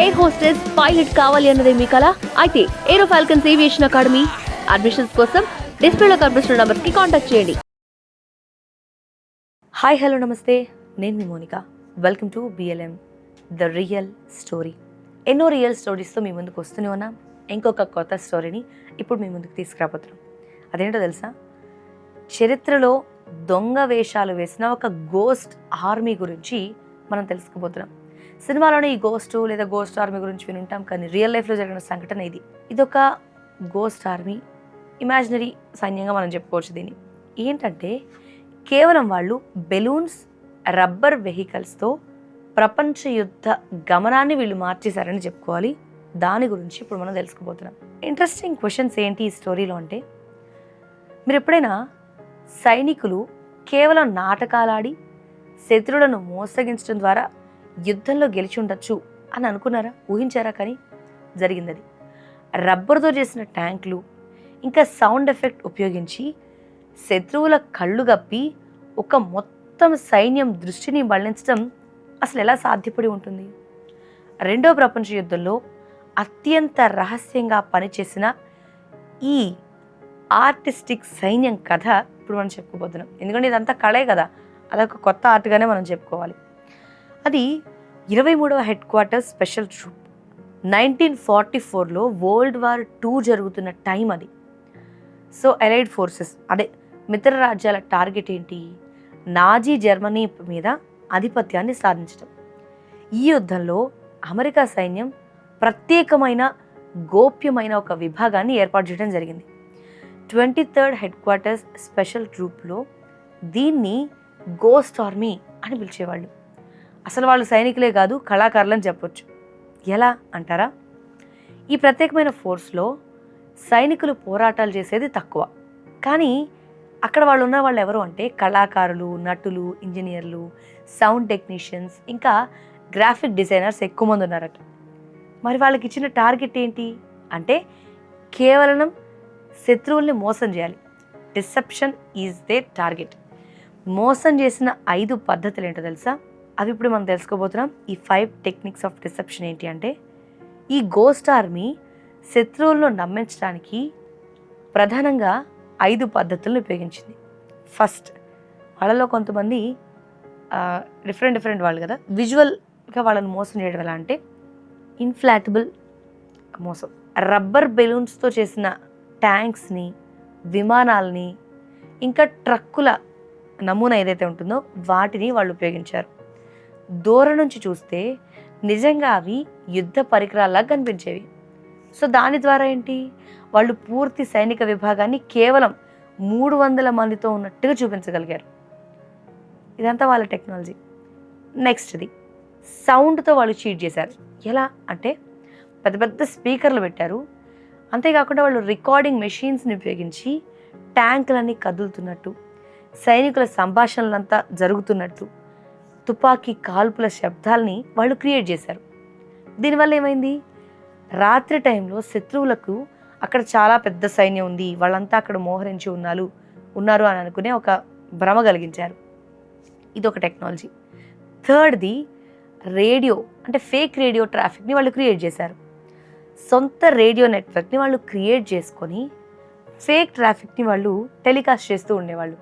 Air hostess pilot కావాలి అన్నదే మీ కళ అయితే aero falcons aviation academy admissions కోసం డిస్ప్లేలో కనిపిస్తున్న నంబర్స్కి కాంటాక్ట్ చేయండి. హాయ్ హలో నమస్తే. నేను మీ Monika. Welcome to BLM the real story ఎన్నో రియల్ స్టోరీస్తో మీ ముందుకు వస్తూనే ఉన్నాం. ఇంకొక కొత్త స్టోరీని ఇప్పుడు మీ ముందుకు తీసుకురాబోతున్నాం. అదేంటో తెలుసా? చరిత్రలో దొంగ వేషాలు వేసిన ఒక గోస్ట్ ఆర్మీ గురించి మనం తెలుసుకోబోతున్నాం సినిమాలోనే ఈ గోస్ట్ లేదా గోస్ట్ ఆర్మీ గురించి వినుంటాం కానీ రియల్ లైఫ్లో జరిగిన సంఘటన ఇది. ఇదొక గోస్ట్ ఆర్మీ ఇమాజినరీ సైన్యంగా మనం చెప్పుకోవచ్చు దీన్ని. ఏంటంటే కేవలం వాళ్ళు బెలూన్స్ రబ్బర్ వెహికల్స్తో ప్రపంచ యుద్ధ గమనాన్ని వీళ్ళు మార్చేశారని చెప్పుకోవాలి. దాని గురించి ఇప్పుడు మనం తెలుసుకోబోతున్నాం. ఇంట్రెస్టింగ్ క్వశ్చన్స్ ఏంటి ఈ స్టోరీలో అంటే మీరు ఎప్పుడైనా సైనికులు కేవలం నాటకాలాడి శత్రువులను మోసగించడం ద్వారా యుద్ధంలో గెలిచి ఉండొచ్చు అని అనుకున్నారా? ఊహించారా కానీ జరిగింది అది రబ్బర్తో చేసిన ట్యాంకులు ఇంకా సౌండ్ ఎఫెక్ట్ ఉపయోగించి శత్రువుల కళ్ళు గప్పి ఒక మొత్తం సైన్యం దృష్టిని మళ్ళించడం అసలు ఎలా సాధ్యపడి ఉంటుంది? రెండో ప్రపంచ యుద్ధంలో అత్యంత రహస్యంగా పనిచేసిన ఈ ఆర్టిస్టిక్ సైన్యం కథ ఇప్పుడు మనం చెప్పుకోబోతున్నాం. ఎందుకంటే ఇదంతా కళే కదా. అదొక కొత్త ఆర్ట్గానే మనం చెప్పుకోవాలి. అది ఇరవై మూడవ headquarters special troop. Nineteen forty ఫోర్లో వరల్డ్ వార్ టూ జరుగుతున్న టైం అది. సో ఎలైడ్ ఫోర్సెస్ అదే మిత్ర రాజ్యాల టార్గెట్ ఏంటి? నాజీ జర్మనీ మీద ఆధిపత్యాన్ని సాధించడం ఈ యుద్ధంలో అమెరికా సైన్యం ప్రత్యేకమైన గోప్యమైన ఒక విభాగాన్ని ఏర్పాటు చేయడం జరిగింది. Twenty third head quarters special ట్రూప్లో దీన్ని గోస్ట్ ఆర్మీ అని పిలిచేవాళ్ళు. అసలు వాళ్ళు సైనికులే కాదు కళాకారులని చెప్పొచ్చు. ఎలా అంటారా? ఈ ప్రత్యేకమైన ఫోర్స్లో సైనికులు పోరాటాలు చేసేది తక్కువ. కానీ అక్కడ వాళ్ళు ఉన్న వాళ్ళు ఎవరు అంటే కళాకారులు నటులు ఇంజనీర్లు సౌండ్ టెక్నీషియన్స్ ఇంకా గ్రాఫిక్ డిజైనర్స్ ఎక్కువ మంది ఉన్నారట. మరి వాళ్ళకి ఇచ్చిన టార్గెట్ ఏంటి? అంటే కేవలం శత్రువుల్ని మోసం చేయాలి. Deception is the target. మోసం చేసిన ఐదు పద్ధతులు ఏంటో తెలుసా? అవి ఇప్పుడు మనం తెలుసుకోబోతున్నాం ఈ ఫైవ్ టెక్నిక్స్ ఆఫ్ డిసెప్షన్ ఏంటి అంటే ఈ గోస్ట్ ఆర్మీ శత్రువులను నమ్మించడానికి ప్రధానంగా ఐదు పద్ధతులను ఉపయోగించింది. ఫస్ట్ వాళ్ళలో కొంతమంది డిఫరెంట్ డిఫరెంట్ వాళ్ళు కదా. విజువల్గా వాళ్ళని మోసం చేయడం ఎలా అంటే ఇన్ఫ్లాటబుల్ మోసం. రబ్బర్ బెలూన్స్తో చేసిన ట్యాంక్స్ని విమానాలని ఇంకా ట్రక్కుల నమూనా ఏదైతే ఉంటుందో వాటిని వాళ్ళు ఉపయోగించారు. దూరం నుంచి చూస్తే నిజంగా అవి యుద్ధ పరికరాల్లా కనిపించేవి. సో దాని ద్వారా ఏంటి? వాళ్ళు పూర్తి సైనిక విభాగాన్ని కేవలం మూడు వందల మందితో ఉన్నట్టుగా చూపించగలిగారు. ఇదంతా వాళ్ళ టెక్నాలజీ. నెక్స్ట్ది సౌండ్తో వాళ్ళు చీట్ చేశారు. ఎలా? అంటే పెద్ద పెద్ద స్పీకర్లు పెట్టారు. అంతేకాకుండా వాళ్ళు రికార్డింగ్ మెషిన్స్ని ఉపయోగించి ట్యాంకులన్నీ కదులుతున్నట్టు సైనికుల సంభాషణలంతా జరుగుతున్నట్టు. తుపాకీ కాల్పుల శబ్దాల్ని వాళ్ళు క్రియేట్ చేశారు. దీనివల్ల ఏమైంది? రాత్రి టైంలో శత్రువులకు అక్కడ చాలా పెద్ద సైన్యం ఉంది వాళ్ళంతా అక్కడ మోహరించి ఉన్నారు ఉన్నారు అని అనుకునే ఒక భ్రమ కలిగించారు. ఇది ఒక టెక్నాలజీ. థర్డ్ది రేడియో అంటే ఫేక్ రేడియో ట్రాఫిక్ని వాళ్ళు క్రియేట్ చేశారు. సొంత రేడియో నెట్వర్క్ని వాళ్ళు క్రియేట్ చేసుకొని ఫేక్ ట్రాఫిక్ని వాళ్ళు టెలికాస్ట్ చేస్తూ ఉండేవాళ్ళు.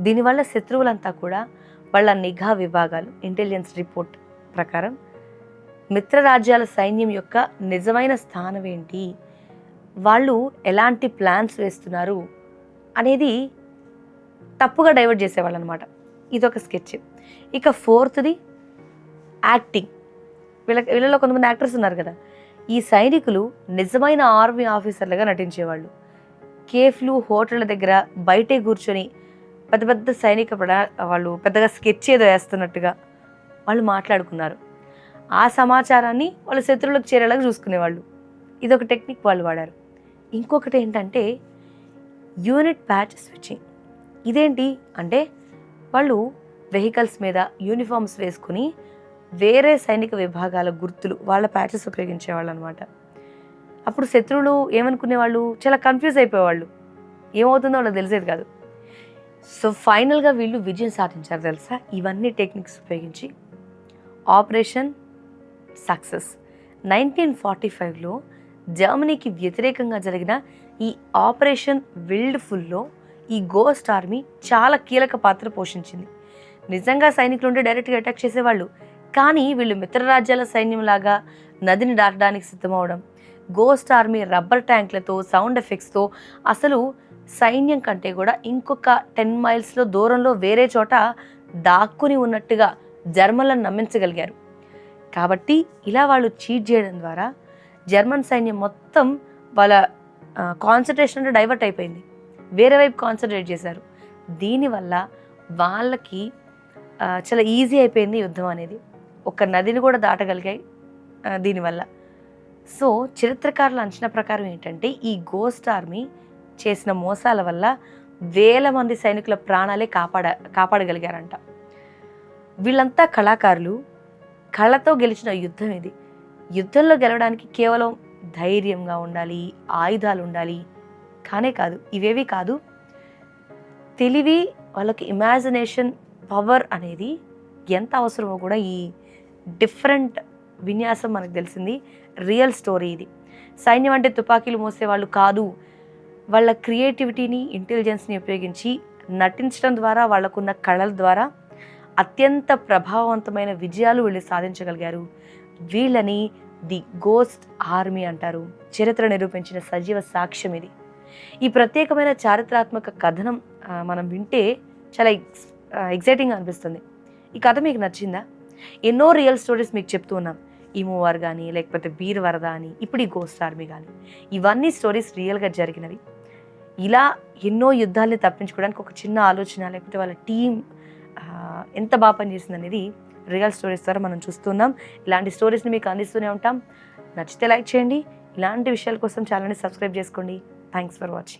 దీనివల్ల శత్రువులంతా కూడా వాళ్ళ నిఘా విభాగాలు ఇంటెలిజెన్స్ రిపోర్ట్ ప్రకారం మిత్రరాజ్యాల సైన్యం యొక్క నిజమైన స్థానం ఏంటి? వాళ్ళు ఎలాంటి ప్లాన్స్ వేస్తున్నారు? అనేది తప్పుగా డైవర్ట్ చేసేవాళ్ళు అనమాట ఇదొక స్కెచ్ ఇక ఫోర్త్ది యాక్టింగ్ వీళ్ళ వీళ్ళలో కొంతమంది యాక్టర్స్ ఉన్నారు కదా. ఈ సైనికులు నిజమైన ఆర్మీ ఆఫీసర్లుగా నటించేవాళ్ళు. కేఫ్లు హోటళ్ళ దగ్గర బయటే కూర్చొని పెద్ద పెద్ద సైనిక ప్రడా వాళ్ళు పెద్దగా స్కెచ్ ఏదో వేస్తున్నట్టుగా వాళ్ళు మాట్లాడుకున్నారు. ఆ సమాచారాన్ని వాళ్ళ శత్రువులకు చేరేలాగా చూసుకునేవాళ్ళు. ఇదొక టెక్నిక్ వాళ్ళు వాడారు. ఇంకొకటి ఏంటంటే యూనిట్ ప్యాచ్ స్విచ్చింగ్. ఇదేంటి అంటే వాళ్ళు వెహికల్స్ మీద యూనిఫామ్స్ వేసుకుని వేరే సైనిక విభాగాల గుర్తులు వాళ్ళ ప్యాచెస్ ఉపయోగించేవాళ్ళు అనమాట అప్పుడు శత్రువులు ఏమనుకునేవాళ్ళు? చాలా కన్ఫ్యూజ్ అయిపోయేవాళ్ళు. ఏమవుతుందో వాళ్ళకి తెలిసేది కాదు. సో ఫైనల్గా వీళ్ళు విజయం సాధించారు తెలుసా? ఇవన్నీ టెక్నిక్స్ ఉపయోగించి. Operation success. నైన్టీన్ ఫార్టీ ఫైవ్లో జర్మనీకి వ్యతిరేకంగా జరిగిన ఈ ఆపరేషన్ విల్డ్ ఫుల్లో ఈ గోస్ట్ ఆర్మీ చాలా కీలక పాత్ర పోషించింది. నిజంగా సైనికులు ఉంటే డైరెక్ట్గా అటాక్ చేసేవాళ్ళు. కానీ వీళ్ళు మిత్రరాజ్యాల సైన్యంలాగా నదిని దాటడానికి సిద్ధమవడం గోస్ట్ ఆర్మీ రబ్బర్ ట్యాంక్లతో సౌండ్ ఎఫెక్ట్స్తో అసలు సైన్యం కంటే కూడా ఇంకొక టెన్ మైల్స్లో దూరంలో వేరే చోట దాక్కుని ఉన్నట్టుగా జర్మన్లను నమ్మించగలిగారు. కాబట్టి ఇలా వాళ్ళు చీట్ చేయడం ద్వారా జర్మన్ సైన్యం మొత్తం వాళ్ళ కాన్సన్ట్రేషన్ అంటే డైవర్ట్ అయిపోయింది. వేరే వైపు కాన్సన్ట్రేట్ చేశారు. దీనివల్ల వాళ్ళకి చాలా ఈజీ అయిపోయింది యుద్ధం అనేది. ఒక నదిని కూడా దాటగలిగాయి దీనివల్ల. సో చరిత్రకారుల అంచనా ప్రకారం ఏంటంటే ఈ గోస్ట్ ఆర్మీ చేసిన మోసాల వల్ల వేల మంది సైనికుల ప్రాణాలే కాపాడ కాపాడగలిగారంట. వీళ్ళంతా కళాకారులు. కళ్ళతో గెలిచిన యుద్ధం ఇది. యుద్ధంలో గెలవడానికి కేవలం ధైర్యంగా ఉండాలి ఆయుధాలు ఉండాలి. కానే కాదు ఇవేవి కాదు. తెలివి వాళ్ళకి ఇమాజినేషన్ పవర్ అనేది ఎంత అవసరమో కూడా ఈ డిఫరెంట్ విన్యాసం మనకు తెలిసింది. రియల్ స్టోరీ ఇది. సైన్యం అంటే తుపాకీలు మోసే వాళ్ళు కాదు. వాళ్ళ క్రియేటివిటీని ఇంటెలిజెన్స్ని ఉపయోగించి నటించడం ద్వారా వాళ్ళకున్న కళల ద్వారా అత్యంత ప్రభావవంతమైన విజయాలు వీళ్ళు సాధించగలిగారు. వీళ్ళని ది గోస్ట్ ఆర్మీ అంటారు. చరిత్ర నిరూపించిన సజీవ సాక్ష్యం ఇది. ఈ ప్రత్యేకమైన చారిత్రాత్మక కథనం మనం వింటే చాలా ఎక్స్ ఎగ్జైటింగ్ అనిపిస్తుంది. ఈ కథ మీకు నచ్చిందా? ఎన్నో రియల్ స్టోరీస్ మీకు చెప్తూ ఉన్నాం. ఈ మూవర్ కానీ లేకపోతే బీర్ వరద అని ఇప్పుడు ఈ గోస్ట్ ఆర్మీ కానీ ఇవన్నీ స్టోరీస్ రియల్గా జరిగినవి. ఇలా ఎన్నో యుద్ధాలని తప్పించుకోవడానికి ఒక చిన్న ఆలోచన లేకపోతే వాళ్ళ టీం ఎంత బాగా పనిచేసింది అనేది రియల్ స్టోరీస్ ద్వారా మనం చూస్తున్నాం. ఇలాంటి స్టోరీస్ని మీకు అందిస్తూనే ఉంటాం. నచ్చితే లైక్ చేయండి. ఇలాంటి విషయాల కోసం ఛానల్ని సబ్స్క్రైబ్ చేసుకోండి. Thanks for watching.